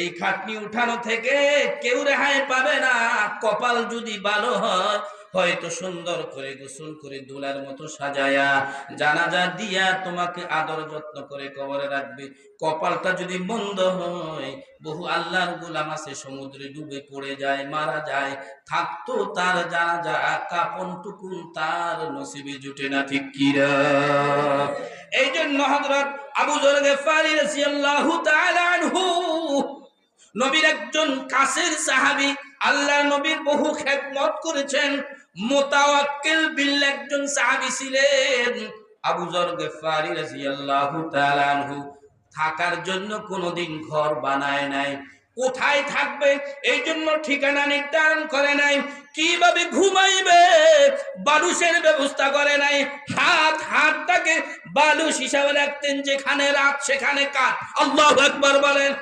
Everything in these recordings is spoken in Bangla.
এই খাটনি উঠানো থেকে কেউ রেহাই পাবে না। কপাল যদি ভালো হয়, হয়তো সুন্দর করে গোসল করে দোলার মতো সাজায়া জানাজা দিয়া তোমাকে আদর যত্ন করে কবরে রাখবে। কপালটা যদি মন্দ হয়, বহু আল্লাহর গোলাম আছে, সমুদ্রে ডুবে পড়ে যায়, মারা যায়। থাকতো তার জানাজা, কাপন টুকুন তার নসিবে জুটে না, ঠিক কিরা এই জন্য হযরত আবু যর গেফারি রাদিয়াল্লাহু তাআলা আনহু, নবীর একজন কাছের সাহাবী, আল্লাহ নবীর বহু খেদমত করেছেন। মোতাওয়াক্কিল বিল একজন সাহাবী ছিলেন আবু জর গেফারি রাদিয়াল্লাহু তাআলা থাকার জন্য কোনোদিন ঘর বানায় নাই। কোথায় থাকবে? এই জন্য ঠিকানা নির্ধারণ করে নাই। কীভাবে ঘুমাইবে? বালুসের ব্যবস্থা করে নাই। হাত, হাতটাকে বালুস হিসাবে রাখতেন যেখানে রাত, সেখানে কাঠ। আল্লাহ একবার বলেন।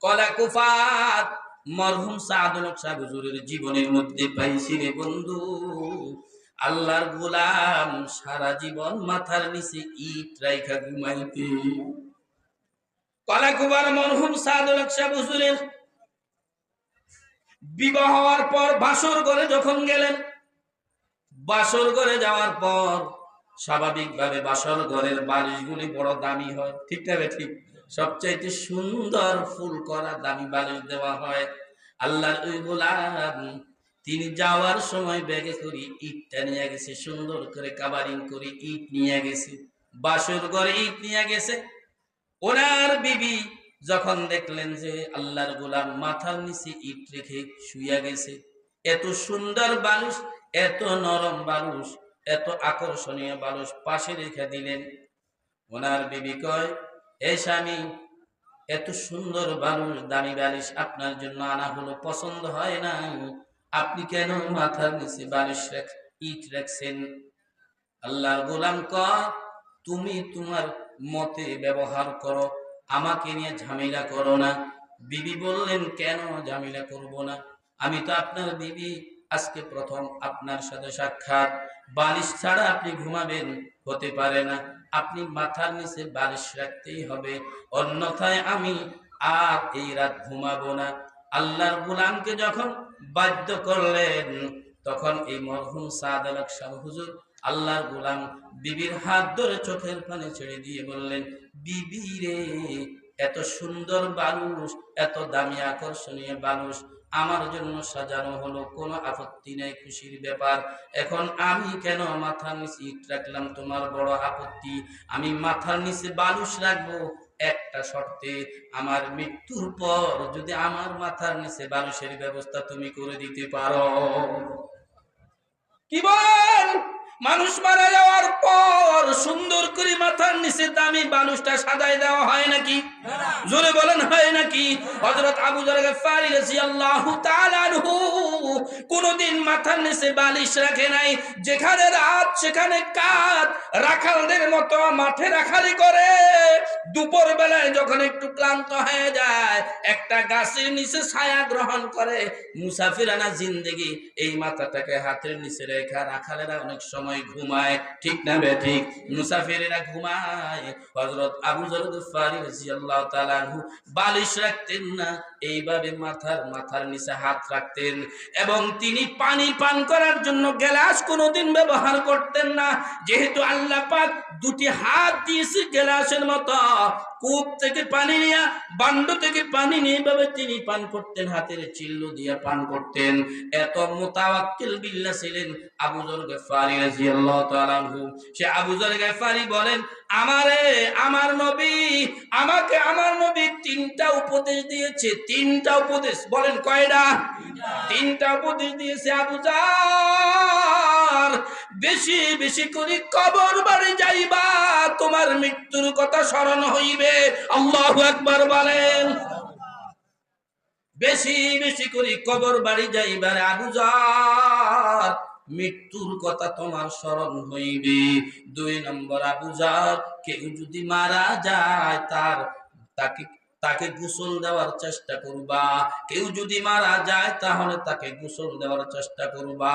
কলা কুফাত। মরহুম সাদুল সাহেব হুজুরের জীবনের মধ্যে পাইছি রে বন্ধু। আল্লাহর গোলাম সারা জীবন মাথার নিচে ইট রাইখা ঘুমাইতে। মরহুম সাদুল বিবাহ হওয়ার পর বাসর ঘরে যখন গেলেন, বাসর ঘরে যাওয়ার পর স্বাভাবিকভাবে বাসর ঘরের বালিশগুলি বড় দামি হয়। ঠিক না বে ঠিক? সবচাইতে সুন্দর ফুল করা দামি বালিশ দেওয়া হয়। গোলাম, তিনি যাওয়ার সময় ব্যাগে করি ইটটা নিয়ে গেছে, সুন্দর করে কাবারিং করে ইট নিয়ে গেছে। বাসর ঘরে ইট নিয়ে গেছে ওনার বিবি যখন দেখলেন যে আল্লাহর গোলাম মাথার নিচে ইট রেখে শুইয়া গেছে, এত সুন্দর বালুস এত নরম বালুস এত আকর্ষণীয় বালুস পাশে রেখে দিলেন। ওনার বিবি কয়, এ স্বামী, এত সুন্দর বালুস দামি বালিশ আপনার জন্য আনা হলো, পছন্দ হয় না আপনি কেন মাথার নিচে বালিশ ইট রাখছেন? আল্লাহর গোলাম কয়, তুমি তোমার মতে ব্যবহার করো। আমাকে নিয়ে ঝামেলা করো না। বিবি বললেন, কেন ঝামেলা করব না? আমি তো আপনার বিবি। আজকে প্রথম আপনার সাথে সাক্ষাৎ। বালিশ ছাড়া আপনি ঘুমাবেন, হতে পারে না। আপনি মাথার নিচে বালিশ রাখতেই হবে। অন্যথায় আমি আর এই রাত ঘুমাবো না। আল্লাহর গুলামকে যখন বাধ্য করলেন, তখন এই মরহুম সাদ আলক শাহ হুজুর আল্লাহর গোলাম বিবির হাত ধরে চোখের পানি ছেড়ে দিয়ে বললেন, বিবি রে, এত সুন্দর বালুস এত দামি আকর্ষণীয় বালুস আমার জন্য সাজানো হলো, কোনো আপত্তি নেই, খুশির ব্যাপার। এখন আমি কেন মাথার নিচে ইট রাখলাম তোমার বড় আপত্তি? আমি মাথার নিচে বালুস রাখব একটা শর্তে, আমার মৃত্যুর পর যদি আমার মাথার নিচে বালুসের ব্যবস্থা তুমি করে দিতে পারো। কি বল মানুষ মারা যাওয়ার পর সুন্দর করে মাথার নিচে দামি মানুষটা সাদাই দেওয়া হয় নাকি? জোরে বলেন হয় নাকি? হজরত আবু যর ফারি রাদিয়াল্লাহু তাআলা আনহু কোনদিন মাথার নিচে বালিশ রাখে নাই। যেখানে রাত, সেখানে কাত। রাখালদের মতো মাঠে রাখালি করে। দুপুর বেলায় যখন একটু ক্লান্ত হয়ে যায়, একটা গাছের নিচে ছায়া গ্রহণ করে। মুসাফিরানা জিন্দেগি এই মাথাটাকে হাতের নিচে রেখা রাখালেরা অনেক সময় ঘুমায়। ঠিক না বে ঠিক? মুসাফিরেরা ঘুমায়। হযরত আবু বালিশ রাখতেন না। এইভাবে মাথার মাথার নিচে হাত রাখতেন। এবং তিনি পানি পান করার জন্য গ্লাস কোনোদিন ব্যবহার করতেন না। যেহেতু আল্লাহ পাক দুটি হাত দিয়েছে গ্লাসের মতো। কূপ থেকে পানি নিয়ে, বান্ড থেকে পানি নিয়ে এভাবে তিনি পান করতেন, হাতের চিল্লু দিয়ে পান করতেন। এত মোতাওয়াক্কিল বিল্লাহ ছিলেন আবু যর গফারি রাদিয়াল্লাহু তাআলা সে আবু যর গফারি বলেন, আমারে, আমার নবী, আমাকে আমার নবী তিনটা উপদেশ দিয়েছে, তিনটা উপদেশ। বলেন, কয়টা? তিনটা উপদেশ দিয়েছে আবুজার বেশি বেশি করে কবর বাড়ি যাইবা, তোমার মৃত্যুর কথা স্মরণ হইবে। আল্লাহু আকবার বলেন। বেশি বেশি করে কবর বাড়ি যাইবার আবু জার মৃত্যুর কথা তোমার স্মরণ হইবে। দুই নম্বর আবুজার কেউ যদি মারা যায় তার তাকে তাকে গোসল দেওয়ার চেষ্টা করবা। কেউ যদি মারা যায় তাহলে তাকে গোসল দেওয়ার চেষ্টা করবা।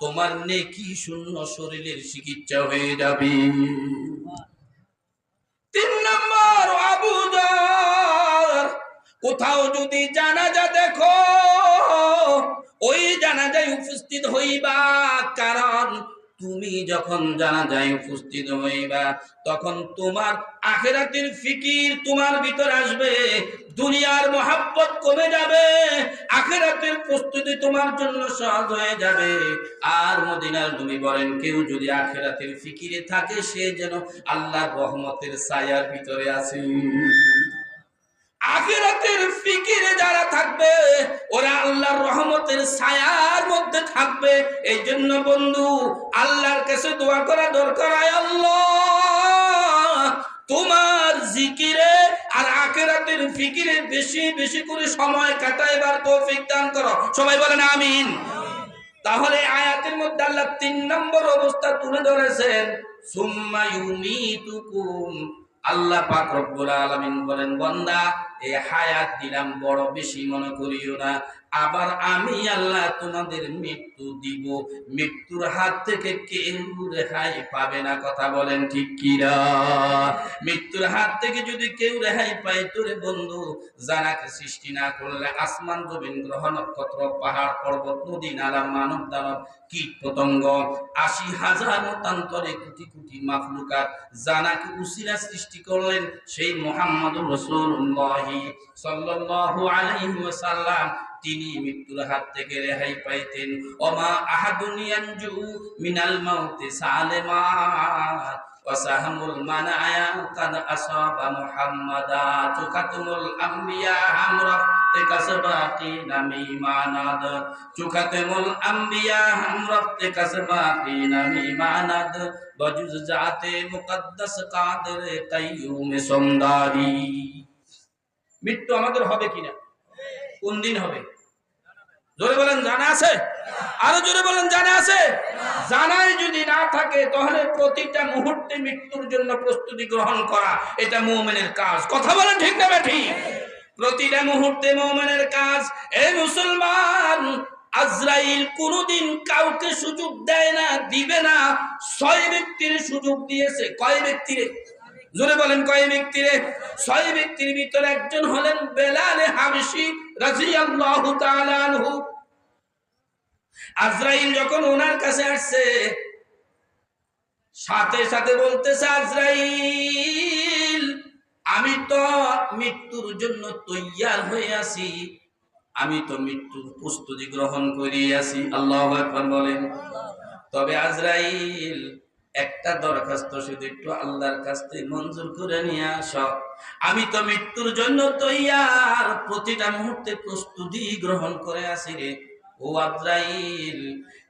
তোমার নেকি শূন্য শরীরের চিকিৎসা হয়ে যাবে। তিন নম্বর আবুদার কোথাও যদি জানাজা দেখো, ওই জানাজায় উপস্থিত হইবা। কারণ তুমি যখন জানাজায় উপস্থিত হইবা, তখন তোমার আখেরাতের ফিকির তোমার ভিতর আসবে। দুনিয়ার মহাব্বত কমে যাবে, আখেরাতের প্রস্তুতি তোমার জন্য সহজ হয়ে যাবে। আর মদিনার নবী বলেন, কেউ যদি আখেরাতের ফিকিরে থাকে, সে যেন আল্লাহর রহমতের ছায়ার ভিতরে আছে। আখিরাতের ফিকিরে যারা থাকবে, ওরা আল্লাহর রহমতের ছায়ার মধ্যে থাকবে। এই জন্য বন্ধু, আল্লাহর কাছে দোয়া করা দরকার, আয় আল্লাহ। তোমার জিকিরে আর আখেরাতের ফিকিরে বেশি বেশি করে সময় কাটাইবার তৌফিক দান করো। সবাই বলেন আমিন। তাহলে আয়াতের মধ্যে আল্লাহ তিন নম্বর অবস্থা তুলে ধরেছেন, সুম্মা ইউমিতুকুম। আল্লাহ পাক রব্বুল আলামিন বলেন, বান্দা এই হায়াত দিলাম, বড় বেশি মনে করিও না। আবার আমি আল্লাহ তোমাদের মৃত্যু দিব। মৃত্যুর হাত থেকে কেউ রেহাই পাবে না, কথা বলেন ঠিক কিরা মৃত্যুর হাত থেকে যদি কেউ রেহাই পায়, তোরে বন্ধু, জানাকে সৃষ্টি না করলে আসমান জমিন গ্রহ নক্ষত্র পাহাড়, পর্বত, নদী, নালা, মানব দানব, কীট পতঙ্গ, আশি হাজার মতান্তরে কোটি কোটি মাখলুকাত, জানাকে উসিলা সৃষ্টি করলেন সেই মোহাম্মদ রসুল্লাহ সাল্লাল্লাহু আলাইহি ওয়াসাল্লাম, তিনি মৃত্যুর হাত থেকে রেহাই পাইতেন। ওমা আহাদুনিয়ানজু মিনাল মাউতি সালেমা ওয়াসাহামুল মানায়া কাদ আসাবা মুহাম্মাদা। চুকাতুমুল আম্বিয়া হামরাফ তেকাসবাকি মৃত্যু আমাদের হবে কিনা? কোন দিন হবে? জোরে বলেন, জানা আছে? আরও জোরে বলেন, জানা আছে? জানাই যদি না থাকে, তাহলে প্রতিটা মুহূর্তে মৃত্যুর জন্য প্রস্তুতি গ্রহণ করা, এটা মুমিনের কাজ। কথা বলেন ঠিক না ঠিক প্রতিটা মুহূর্তে মুমিনের কাজ। এ মুসলমান, আজরাইল কোনদিন কাউকে সুযোগ দেয় না, দিবে না। ছয় ব্যক্তির সুযোগ দিয়েছে। কয় ব্যক্তিরে? জোরে বলেন, কয় ব্যক্তিরে ছয় ব্যক্তির ভিতরে একজন হলেন বেলালে হাবশি রাদিয়াল্লাহু তাআলা আনহু। আজরাইল যখন ওনার কাছে আসছে, সাথে সাথে বলতেছে, আজরাইল, আমি তো মৃত্যুর জন্য তৈয়ার হয়ে আছি। আমি তো মৃত্যুর প্রস্তুতি গ্রহণ করে আছি আল্লাহ আকবার বলেন। তবে আজরাইল একটা দরখাস্ত শুধু একটু আল্লাহর কাছ থেকে মঞ্জুর করে নিয়ে আস। আমি তো মৃত্যুর জন্য তৈয়ার। প্রতিটা মুহূর্তে প্রস্তুতি গ্রহণ করে আসি রে। ও আজরাইল,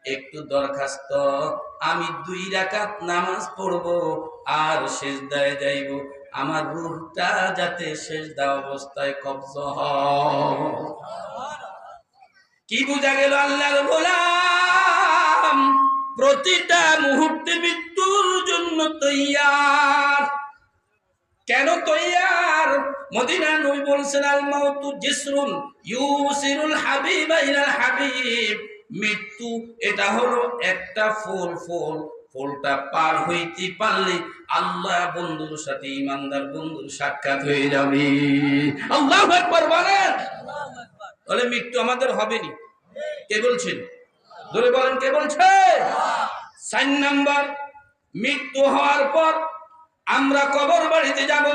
একটু দরখাস্ত। আমি দুই রাকাত নামাজ পড়ব আর শেষ দায় যাইব। আমার রূহটা যাতে শেষ দা অবস্থায় কবজ কি বুঝা গেল আল্লাহর গোলাম? প্রতিটা মুহূর্তে মৃত্যুর জন্য তৈয়ার। কেন তৈয়ার? মদিনা নবী বলছেন আল মাউতু জিসরুন ইউসিরুল হাবিব ইলাল হাবিব। মৃত্যু, এটা হলো একটা ফুল ফুল, ফুলটা পার হইতে পারলে আল্লাহ বন্ধুর সাথে, ইমানদার বন্ধুর সাক্ষাৎ হয়ে যাবে। আল্লাহ একবার বলেন। বলে, মৃত্যু আমাদের হবে নি কে বলছেন? ধরে বলেন, কে বলছে? Sign number. মৃত্যু হওয়ার পর আমরা কবর বাড়িতে যাব,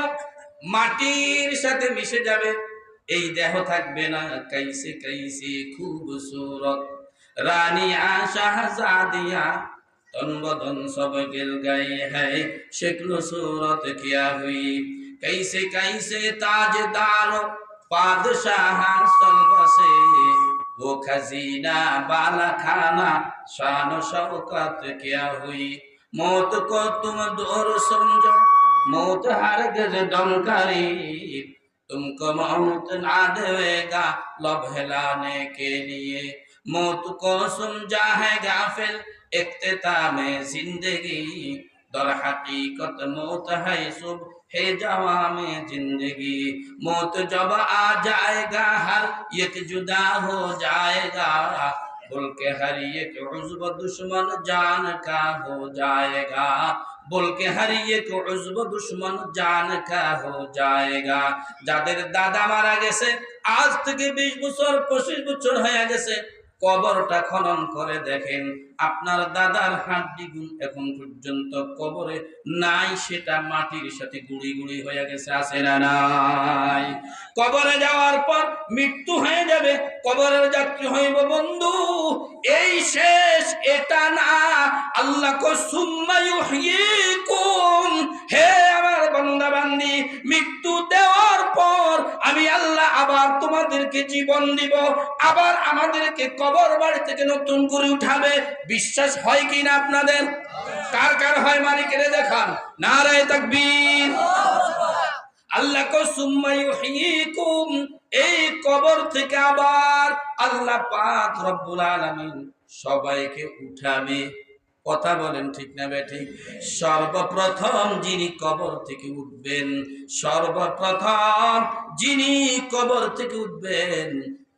মাটির সাথে মিশে যাবে। এই দেহ থাকবে না, কাইসে কাইসে খুব সুরত রানী আশাহজাদিয়া তনবদন সব গেল গাই হ্যায় শেখলো সুরত কিয়া হুই। কাইসে কাইসে তাজদার পাদশাহ সলবসে ও খাজিনা বালা খানা শান শওকত কিয়া হুই। मौत को तुम दूर समझो मौत हर गज दम करीब तुमको मौत ना देगा लब हिलाने के लिए मौत को समझा है गाफिल इख्तिताम जिंदगी दर हकीकत मौत है सुबह है जवा में जिंदगी मौत जब आ जाएगा हर एक जुदा हो जाएगा বলকে হারিয়ে উজব দুশ্মন জান কা হো জায়েগা বলকে হারিয়ে উজব দুশ্মন জান কা হো জায়েগা যাদের দাদা মারা গেছে আজ থেকে বিশ বছর পঁচিশ বছর হয়ে গেছে কবরটা খনন করে দেখেন, আপনার দাদার হাড্ডি গুণ এখন পর্যন্ত কবরে নাই, সেটা মাটির সাথে গুড়ি গুড়ি হয়ে গেছে, আছে না নাই? কবরে যাওয়ার পর মৃত্যু হয়ে যাবে, কবরের যাত্রী হইব বন্ধু এই শেষ, এটা না। আল্লাহ কো হে আমার বান্দা বান্দি মৃত্যু দেওয়ার পর আমি আল্লাহ আবার তোমাদেরকে জীবন দিব। আবার আমাদেরকে কবর বাড়ি থেকে নতুন করে উঠাবে। বিশ্বাস হয় কি না আপনাদের? কার কার হয় মালিকের দেখান। নারায় তাকবীর। আল্লাহ কো, সুম্মা ইউহয়িকুম এই কবর থেকে আবার আল্লাহ পাক রব্বুল আলামিন সবাইকে উঠাবে। কথা বলেন ঠিক না ঠিক সর্বপ্রথম যিনি কবর থেকে উঠবেন, সর্বপ্রথম যিনি কবর থেকে উঠবেন,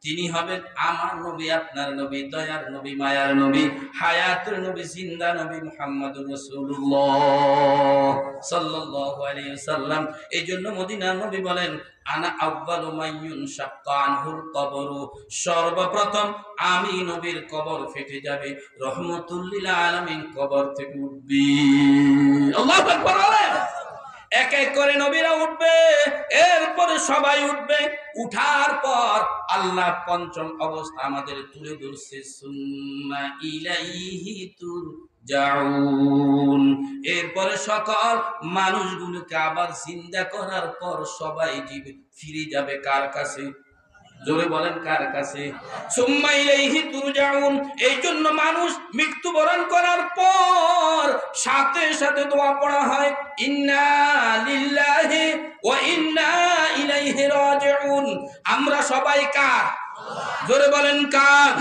তিনি হবেন আমার নবী, আপনার নবী, দয়ার নবী, মায়ার নবী হায়াতুর নবী, জিন্দা নবী মুহাম্মদুর রাসূলুল্লাহ সাল্লাল্লাহু আলাইহি ওয়াসাল্লাম। এই জন্য মদিনার নবী বলেন সর্বপ্রথম আমি নবীর কবর ফেটে যাবে। কবর থেকে এক এক করে নবীরা উঠবে। এরপরে সবাই উঠবে। উঠার পর আল্লাহ পঞ্চম অবস্থা আমাদের তুলে ধরছে। সুম্মা ইলাইহি এরপরে সকল মানুষগুলোকে আবার চিন্তা করার পর সবাই জীবে ফিরে যাবে কার কাছে? জোরে বলেন কার কাছে? এই জন্য মানুষ মৃত্যুবরণ করার পর সাথে সাথে দোয়া পড়া হয়, ইন্না লিল্লাহি ওয়া ইন্না ইলাইহি রাজিউন। আমরা সবাই কার? জোরে বলেন কার?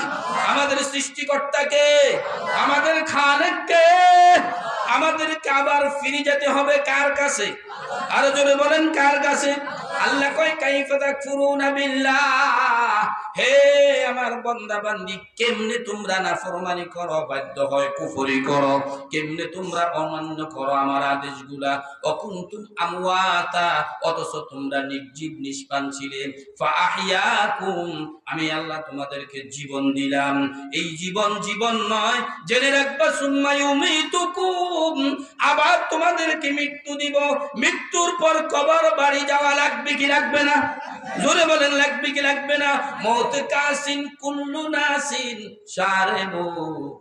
আমাদের সৃষ্টিকর্তাকে, আমাদের আমাদেরকে আবার ফিরে যেতে হবে কার কাছে? আরও জোরে বলেন, কার কাছে? আল্লাহ কয় কাইফা তাকফুরুনা বিল্লাহ। হে আমার বান্দা বান্দি কেমনে তোমরা নাফরমানি করো, বাধ্য হয় কুফরি করো? কেমনে তোমরা অমান্য করো আমার আদেশগুলা? অকুন্তুম আমওয়াতা, অথচ তোমরা নির্জীব নিষ্পান ছিলে। ফাহিয়াকুম আমি আল্লাহ তোমাদেরকে জীবন দিলাম। এই জীবন জীবন নয়, জেনে রাখবা, সুম্মা ইউমিতুকুম, আবার তোমাদেরকে মৃত্যু দিব। মৃত্যুর পর কবর বাড়ি যাওয়া লাগবে কি লাগবে না? জোরে বলেন, লাগবে কি লাগবে না? মৌত কাসিন কুল্লু নাসিন সারেবু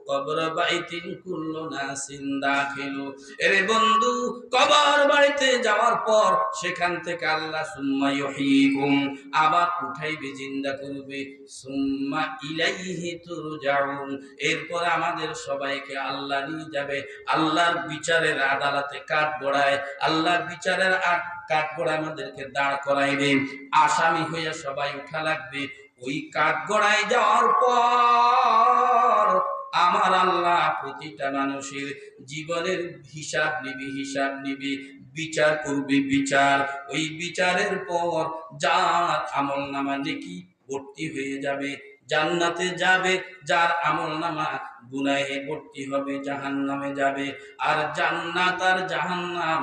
কবর বাইতিন কুল্লু নাসিন দাখিলু। এরে বন্ধু, কবর বাড়িতে যাওয়ার পর সেখান থেকে আল্লাহ সুম্মা ইউহয়িকুম আবার উঠাইবে, জিন্দা করবে। সুম্মা ইলাইহি তুরজাউন, এরপর আমাদের সবাইকে আল্লাহ নিয়ে যাবে। আল্লাহর বিচারের আদালতে কাঠ গড়ায়, আল্লাহর বিচারের আট কাঠ গড়ায় আমাদেরকে দাঁড় করাইবে আসামি সবাই উঠা লাগবে। ওই কাঠ গড়ায় যাওয়ার পর আমার আল্লাহ প্রতিটা মানুষের জীবনের হিসাব নিবি হিসাব নিবি। বিচার করবি, বিচার। ওই বিচারের পর যার আমল নামা নেকি ভর্তি হয়ে যাবে, জান্নাতে যাবে। যার আমল নামা গুনাহে ভর্তি হবে জাহান নামে যাবে। আর জান্নাত আর জাহান্নাম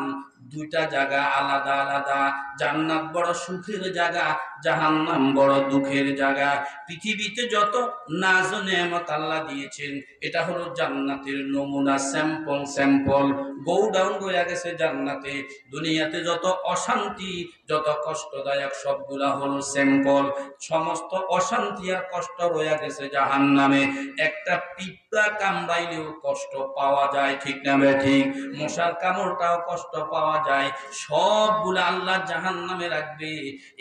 দুইটা জায়গা আলাদা আলাদা। জান্নাত বড় সুখের জায়গা, জাহান্নাম বড় দুঃখের জায়গা। পৃথিবীতে যত নাজ নেয়ামত আল্লাহ দিয়েছেন, এটা হলো জান্নাতের নমুনা, স্যাম্পল স্যাম্পল। গো ডাউন রয়ে গেছে জান্নাতে। দুনিয়াতে যত অশান্তি, যত কষ্টদায়ক সবগুলা হলো স্যাম্পল। সমস্ত অশান্তি আর কষ্ট রয়ে গেছে জাহান নামে একটা পিঁপড়া কামড়াইলেও কষ্ট পাওয়া যায়, ঠিক না ঠিক? মশার কামড়টাও কষ্ট পাওয়া যায়, সবগুলো আল্লাহ জাহান নামে রাখবে।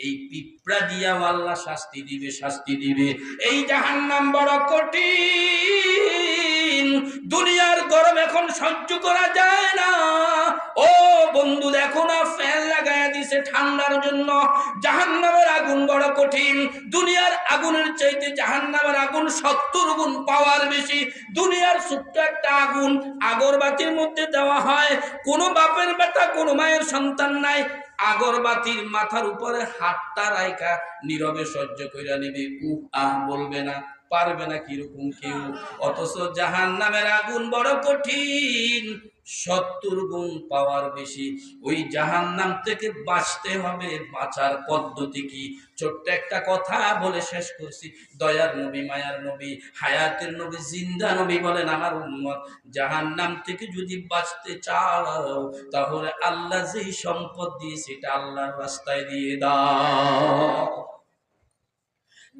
এই পিঁপড়া দিয়াও আল্লাহ শাস্তি দিবে শাস্তি দিবে। এই জাহান নাম বড় কঠিন। দুনিয়ার গরম এখন সহ্য করা যায় না। ও বন্ধু, দেখো না, ফ্যান লাগায় দিছে ঠান্ডার জন্য। জাহান্নামের আগুন বড় কঠিন। দুনিয়ার আগুনের চাইতে জাহান্নামের আগুন সত্তর গুণ পাওয়ার বেশি। দুনিয়ার ছোট্ট একটা আগুন আগরবাতির মধ্যে দেওয়া হয়। কোনো বাপের বেটা, কোনো মায়ের সন্তান নাই। আগরবাতির মাথার উপরে হাতটা রাইকা নীরবে সহ্য কইরা নেবে। উহ, আহ, বলবে না, পারবে না কীরকম কেউ। অথচ জাহান নামের আগুন বড় কঠিন। সত্তর গুণ পাওয়ার বেশি। ওই জাহান্নাম থেকে বাঁচতে হবে, বাঁচার পদ্ধতি কি? ছোট্ট একটা কথা বলে শেষ করছি। দয়ার নবী, মায়ার নবী, হায়াতের নবী, জিন্দা নবী বলেন আমার উন্মত জাহান নাম থেকে যদি বাঁচতে চাও, তাহলে আল্লাহ যেই সম্পদ দিয়ে সেটা আল্লাহর রাস্তায় দিয়ে দাও।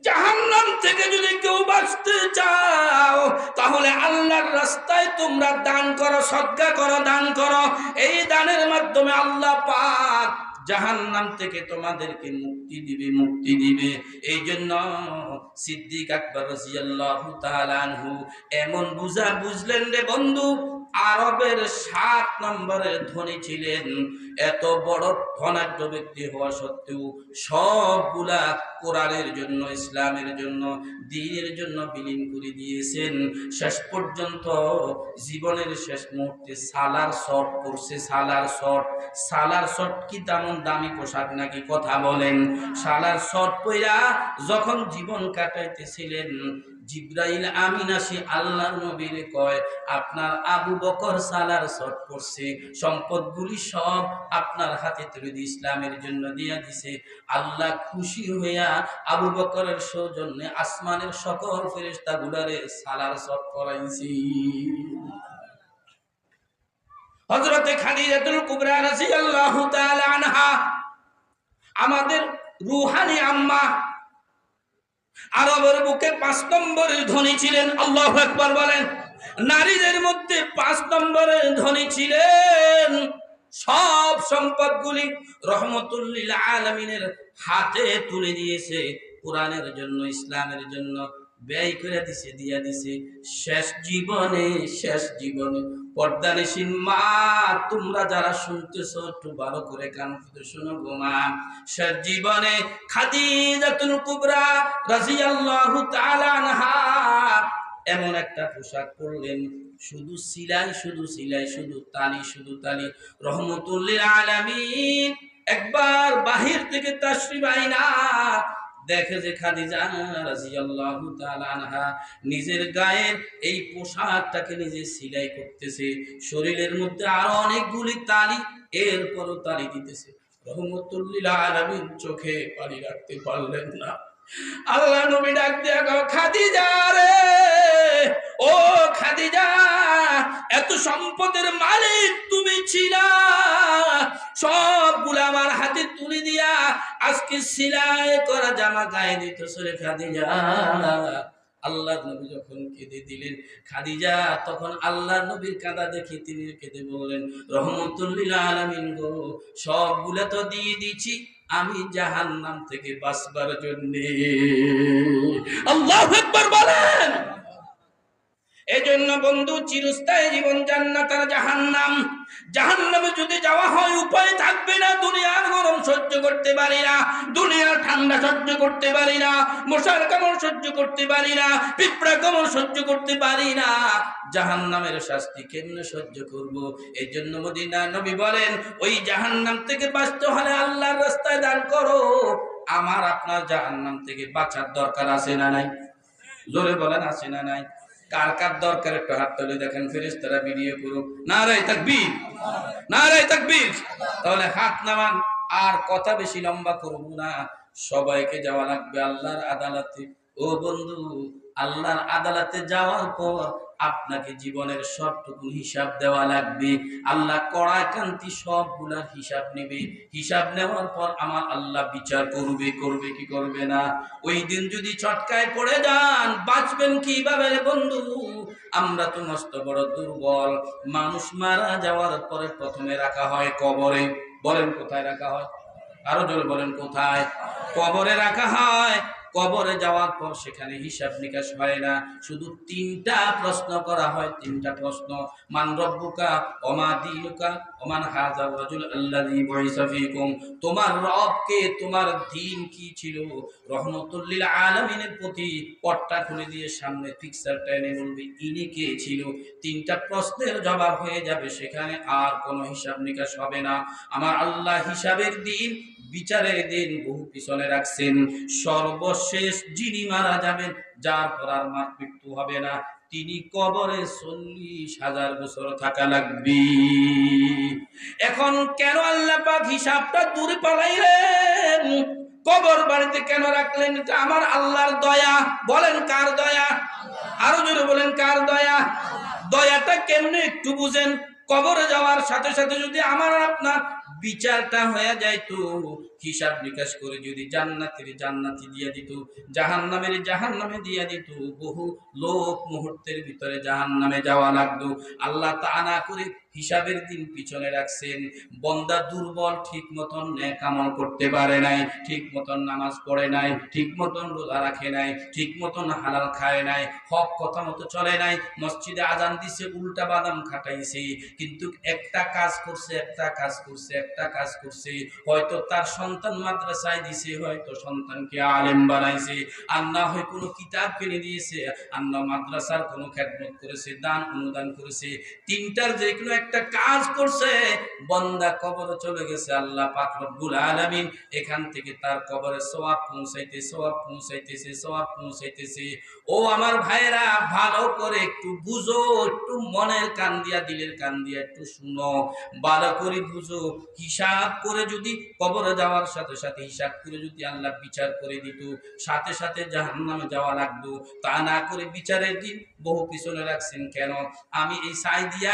জাহান্নাম থেকে যদি কেউ বাঁচতে চাও, তাহলে আল্লাহর রাস্তায় তোমরা দান করো সদ্গা করো, দান করো। এই দানের মাধ্যমে আল্লাহ পাক জাহান্নাম থেকে তোমাদেরকে মুক্তি দিবে মুক্তি দিবে। এই জন্য সিদ্দিক আকবর রাদিয়াল্লাহু তাআলা আনহু এমন বুঝা বুঝলেন রে বন্ধু আরবের সাত নম্বরের ধনী ছিলেন। এত বড় ধনাঢ্য ব্যক্তি হওয়া সত্ত্বেও সবগুলা কোরআনের জন্য, ইসলামের জন্য, দিনের জন্য বিলীন করে দিয়েছেন। শেষ পর্যন্ত জীবনের শেষ মুহূর্তে সালার শট করছে, সালার শট। সালার শট কি তেমন দামি পোশাক নাকি কথা বলেন? সালার শট পইরা যখন জীবন কাটাইতেছিলেন জিব্রাইল আমিন আসি আল্লাহর নবীর কয়, আপনার আবু বকর সালার শট করছে সম্পদগুলি সব আপনার হাতে তুলে দিয়ে ইসলামের জন্য দিয়া দিছে। আল্লাহ খুশি হইয়া আবু বকরের সৌজন্যে আসমানের সকল ফেরেস্তা গুলারে সালার শট করাইছি হজরতে খাদিজাতুল কুবরা রাদিয়াল্লাহু তাআলা আনহা, আমাদের রুহানি আম্মা আরবের বুকে পাঁচ নম্বরের ধনী ছিলেন, আল্লাহ একবার বলেন। নারীদের মধ্যে পাঁচ নম্বরের ধনী ছিলেন সব সম্পদগুলি রহমতুল্লিল আলমিনের হাতে তুলে দিয়েছে, কোরআনের জন্য, ইসলামের জন্য। ব্যয় করে দিছে, দিয়া দিছে। শেষ জীবনে শেষ জীবনে। পর্দানিসীন মা, তোমরা যারা শুনতেছো, একটু ভালো করে কান ফুটে শোনো গো মা। শেষ জীবনে খাদিজাতুল কুবরা রাদিয়াল্লাহু তাআলা এমন একটা পোশাক পরলেন। শুধু সিলাই শুধু সিলাই, শুধু তালি শুধু তালি। রহমতুল্লিল আলামিন, একবার বাহির থেকে তাশরিফ আইনা দেখে যে খাদিজা রাজিয়াল্লাহু তাআলা আনহা নিজের গায়ের এই পোশাকটাকে নিজে সিলাই করতেছে। শরীরের মধ্যে আরও অনেকগুলি তালি এরপরও তালি দিতেছে। রহমতুল্লিল চোখে পানি রাখতে পারলেন না। আল্লাহ নবী ডাক দিয়া খাদিজা রে, ও খাদিজা, এত সম্পদের মালিক তুমি ছিলা। সবগুলো আমার হাতে তুলে দিয়া আজকে সিলাই করা জামা গায়ে দিত সরে খাদিজা। আল্লাহ নবী যখন কেঁদে দিলেন, খাদিজা, তখন আল্লাহ নবীর কাঁদা দেখে তিনি কেঁদে বললেন রহমতুল্লিল আলামিন গো, সবগুলো তো দিয়ে দিছি আমি জাহান্নাম থেকে বাঁচবার জন্য। আল্লাহ একবার বলেন। জন্য বন্ধু চিরস্থায়ী জীবন জান্নাত আর জাহান্নাম। জাহান্নামে যদি যাওয়া হয় উপায় থাকবে না সহ্য করতে পারি না, দুনিয়ার ঠান্ডা সহ্য করতে পারি না, মশার কামড় সহ্য করতে পারি না পিঁপড়া কামড় সহ্য করতে পারি না। জাহান্নামের শাস্তি কেমনে সহ্য করব? এই জন্য মদিনা নবী বলেন, ওই জাহান্নাম থেকে বাঁচতে হলে আল্লাহর রাস্তায় দান করো। আমার আপনার জাহান্নাম থেকে বাঁচার দরকার আছে না নাই? জোরে বলেন, আছে না নাই? কার কার দরকার? একটু হাত তুলে দেখেন, ফেরেশতারা ভিডিও করুক। না রে থাকবি না রে থাকবি তাহলে হাত নামান। আর কথা বেশি লম্বা করব না। সবাইকে যাওয়া লাগবে আল্লাহর আদালতে। ও বন্ধু, আল্লাহর আদালতে যাওয়ার পর আপনাকে জীবনের সবটুকু হিসাব দেওয়া লাগবে। আল্লাহ কড়াকান্তি সবগুলার হিসাব নেবে। হিসাব নেওয়ার পর আমার আল্লাহ বিচার করবে করবে কি করবে না? ওই দিন যদি চটকায় পড়ে যান, বাঁচবেন কীভাবে বন্ধু? আমরা তো মস্ত বড় দুর্বল। মানুষ মারা যাওয়ার পরে প্রথমে রাখা হয় কবরে। বলেন কোথায় রাখা হয়? আরও জোরে বলেন কোথায়? কবরে রাখা হয়। কবরে যাওয়ার পর সেখানে হিসাব নিকাশ হয় না। শুধু তিনটা প্রশ্ন করা হয়, তিনটা প্রশ্ন। মান রব্বুকা, ওমা দিনুকা, ওমান হাযা রাজুল বুইসা ফীকুম। তোমার রব কে তোমার দিন কি ছিল? রহমতুল্লিল আলামিনের প্রতি পট্টা খুলে দিয়ে সামনে পিকচারটা এনে বলবে, ইনি কে ছিল? তিনটা প্রশ্নের জবাব হয়ে যাবে, সেখানে আর কোনো হিসাব নিকাশ হবে না। আমার আল্লাহ হিসাবের দিন বিচারের দিন বহু পিছনে রাখছেন। সর্বশেষ যিনি মারা যাবেন, যার পর আর মার মৃত্যু হবে না। তিনি কবরে চল্লিশ হাজার বছর থাকা লাগবে। এখন কেন আল্লাহ পাক হিসাবটা দূরে পালাইলেন? কবর বাড়িতে কেন রাখলেন? এটা আমার আল্লাহর দয়া। বলেন কার দয়া? আরও জোরে বলেন কার দয়া? দয়াটা কেমনে একটু বুঝেন। কবরে যাওয়ার সাথে সাথে যদি আমার আপনার বিচারটা হয়ে যাইতো হিসাব নিকাশ করে যদি জান্নাতের জান্নাতি দিয়া দিত জাহান নামের জাহান নামে দিয়ে দিত, বহু লোক মুহূর্তের ভিতরে জাহান নামে যাওয়া লাগতো। আল্লাহ তা না করে হিসাবের দিন পিছনে রাখছেন। বন্দা দুর্বল ঠিক মতন ন্যাক আমল করতে পারে নাই, ঠিক মতন নামাজ পড়ে নাই, ঠিক মতন রোজা রাখে নাই, ঠিক মতন হালাল খায় নাই, হক কথা মতো চলে নাই, মসজিদে আজান দিছে, উল্টা বাদাম খাটাইছে। কিন্তু একটা কাজ করছে, একটা কাজ করছে, একটা কাজ করছে। হয়তো তার সন্তান মাদ্রাসায় দিছে, হয়তো সন্তানকে আলেম বানাইছে। আর না হয় কোনো কিতাব কিনে দিয়েছে, আর না মাদ্রাসার কোনো খেদমত করেছে, দান অনুদান করেছে। তিনটার যে কোনো একটা কাজ করছে, বন্দা কবরে চলে গেছে, আল্লাহ পাক রব্বুল আলামিন এখান থেকে তার কবরে সওয়াব পৌঁছাইতে, সওয়াব পৌঁছাইতেছে সওয়াব পৌঁছাইতেছে। ও আমার ভাইরা ভালো করে একটু বুঝো, একটু মনের কান দিয়া, দিলের কান দিয়া একটু শুনো। ভালো করে বুঝো, হিসাব করে যদি কবরে যাওয়ার সাথে সাথে, হিসাব করে যদি আল্লাহ বিচার করে দিত, সাথে সাথে জাহান্নামে যাওয়া লাগতো। তা না করে বিচারের দিন বহু পিছনে রাখছেন কেন? আমি এই সাইদিয়া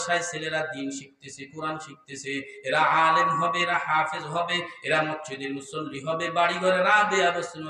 মাদ্রাসায় ছেলেরা দিন শিখতেছে, কোরআন শিখতেছে, এরা আলেম হবে, এরা হাফেজ হবে, এরা মসজিদের মুসল্লি হবে, বাড়িঘরে রাবে আবশ্যক